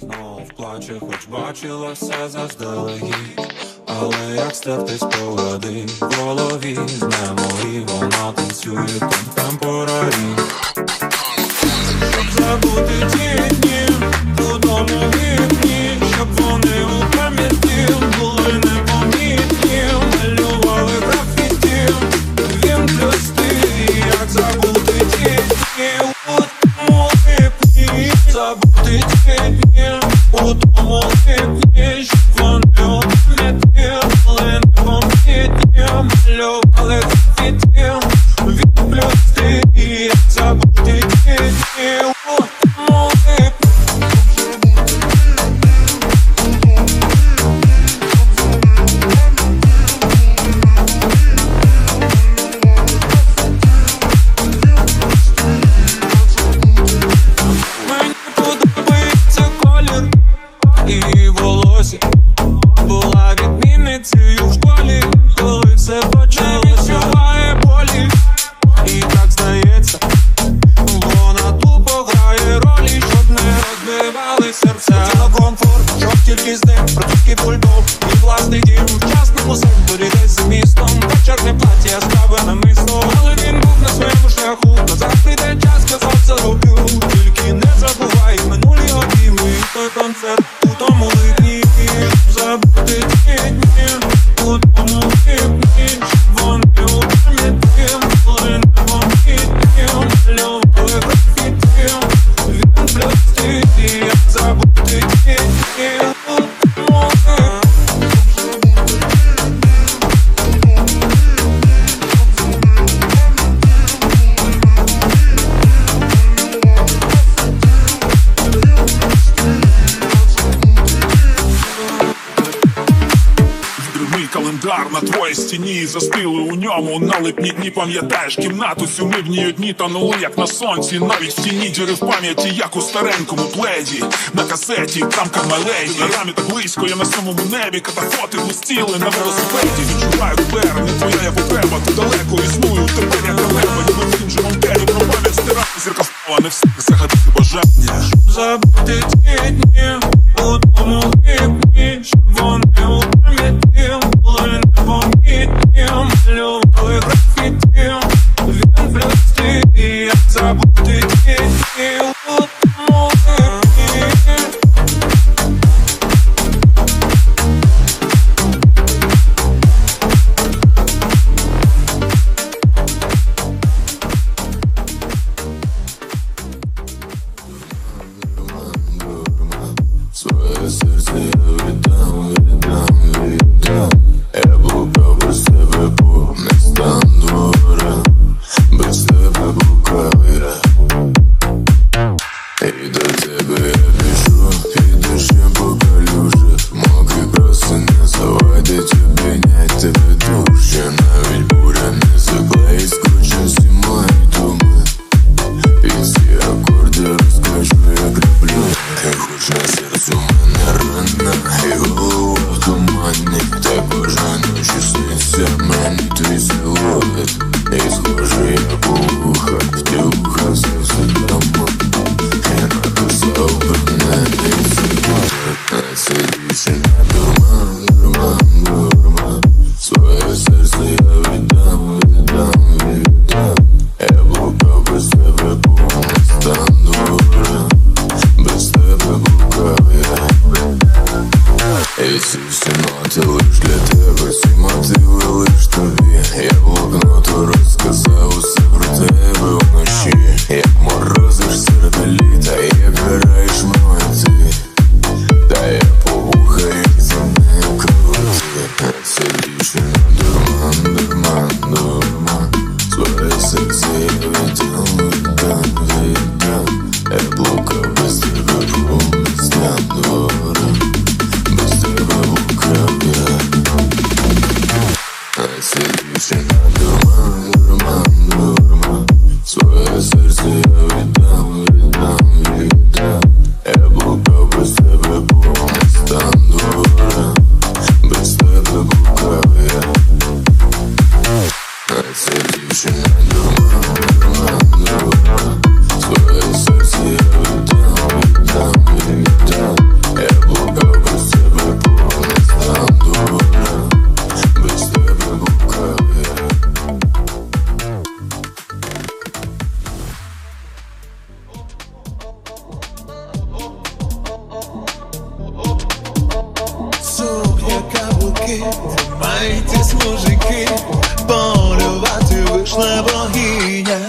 Знов плаче, хоч бачила все заздалегідь, але як стертись поведи в голові, не мої вона танцює там темпорарі, щоб забути ті. удар на твоїй стіні і застили у ньому налипні дні пам'ятаєш кімнату, сю ми в ній одні тонули, як на сонці. Навіть в тіні діри в пам'яті, як у старенькому пледі, на касеті, там камеледі На рамі так близько, я на самому небі, катафоти блистіли на велосипеді. Відчуваю тепер, не твоя я потреба, ти далеко і існу. Yürüme. Тримайтесь, мужики, полювати вийшла богиня.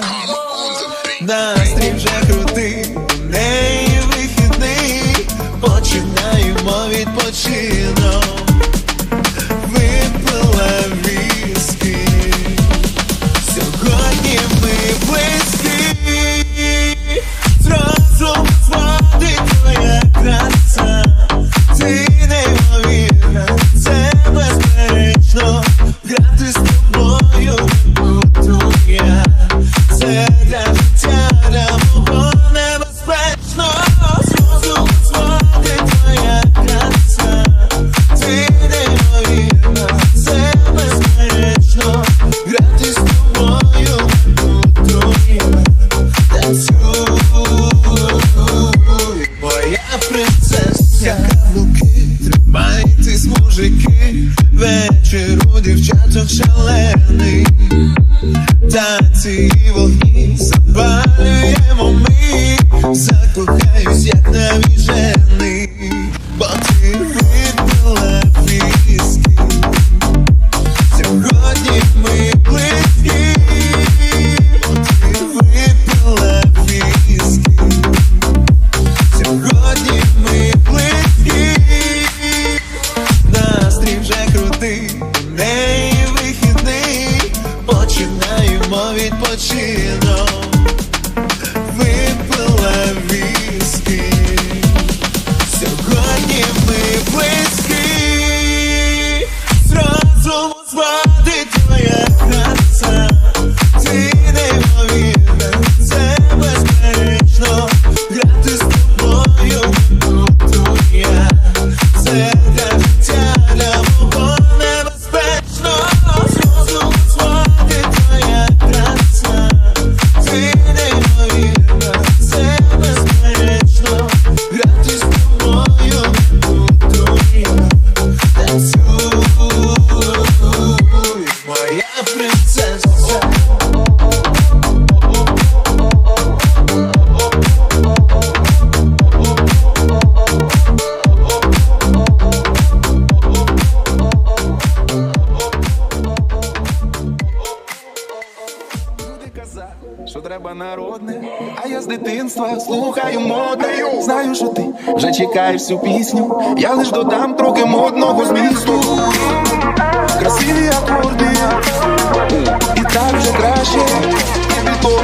Що треба народне, а я з дитинства слухаю модне. Знаю, що ти вже чекаєш цю пісню. Я лиш додам трохи модного змісту. Красиві і так вже краще. І біток,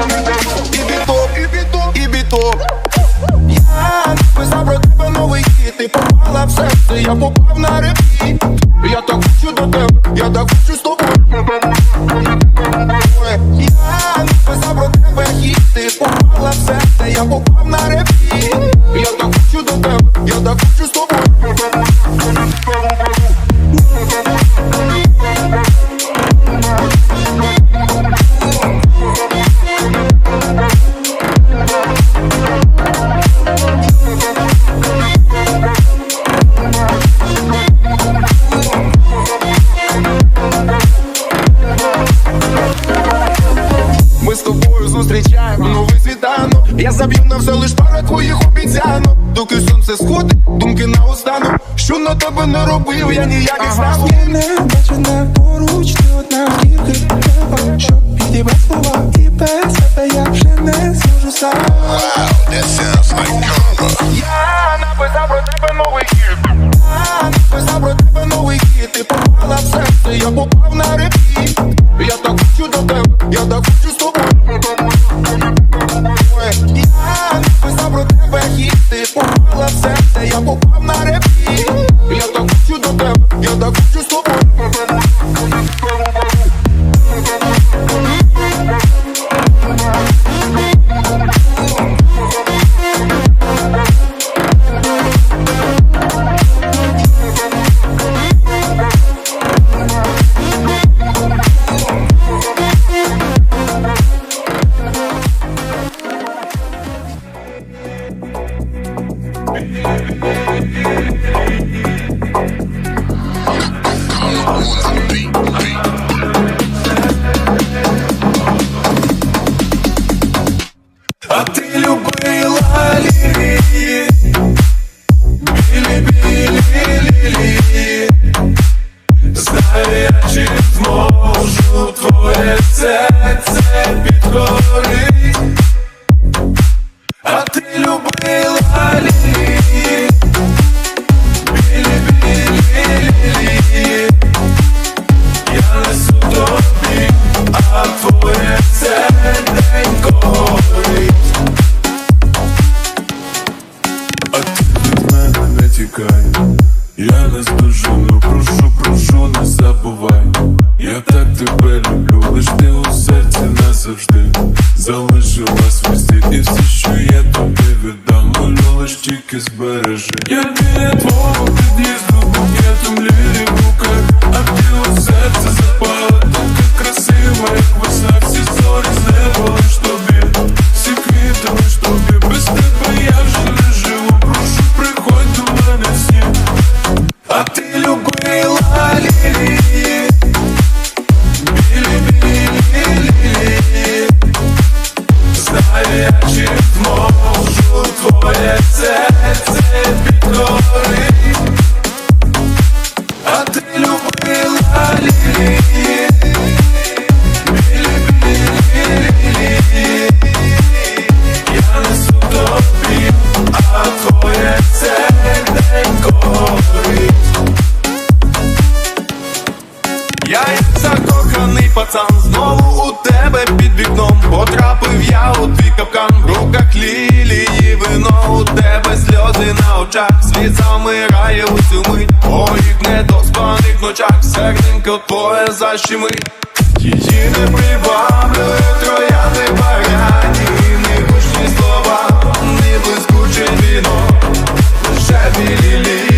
і біток, і біток, і біток. Я написав про тебе новий хіт, ти попала в серце, я попав на репіт. Я так хочу до тебе, я так хочу з тобою. Я написав про тебе хіт, ти попала в серце, я попав на репіт. Не робив, я ніяких знаків Не поруч, ти одна тільки треба, щоб підібрати слова і без тебе я вже не зможу сам. Я написав про тебе новий хіт. Я написав про тебе новий хіт. Ти попала в серце, я попав на репіт. Я так хочу до тебе, я так хочу А тільки збережи Я біля твого під'їзду букетом лілі в руках А біле серце запало, така красива, як весна Всі зорі з неба лиш тобі, всі квіти лиш тобі Без тебе я вже не живу, прошу приходь до мене всі А ти любила лілії Білі, білі лілії Знаю я чи зможу твоє серце підкорити А ти любила лілії Я несу тобі, а твоє серденько горить. Я як закоханий пацан, знову у тебе під вікном. Потрапив я у твій капкан, в руках тебе сльози на очах, світ замирає у цю мить. У моїх недоспаних ночах, серденько твоє защемить Її не приваблює троянди баряні Не гучні слова, не блискуче віно Лише білі лілії,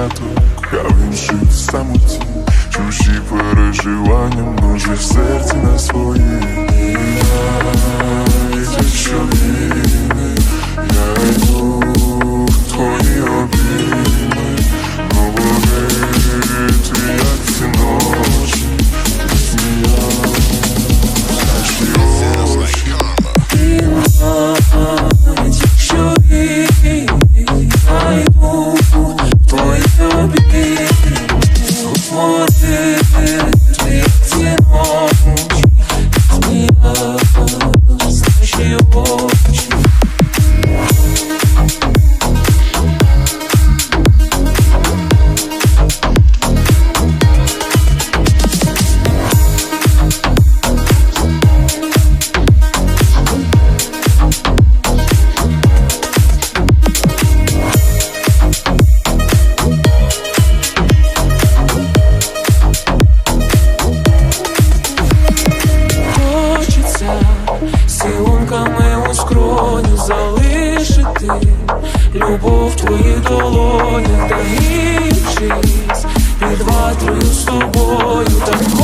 весна початок, а в інших в самоті. Чужі переживання множить в серці на свої. Та грівшись під ватрою з тобою, так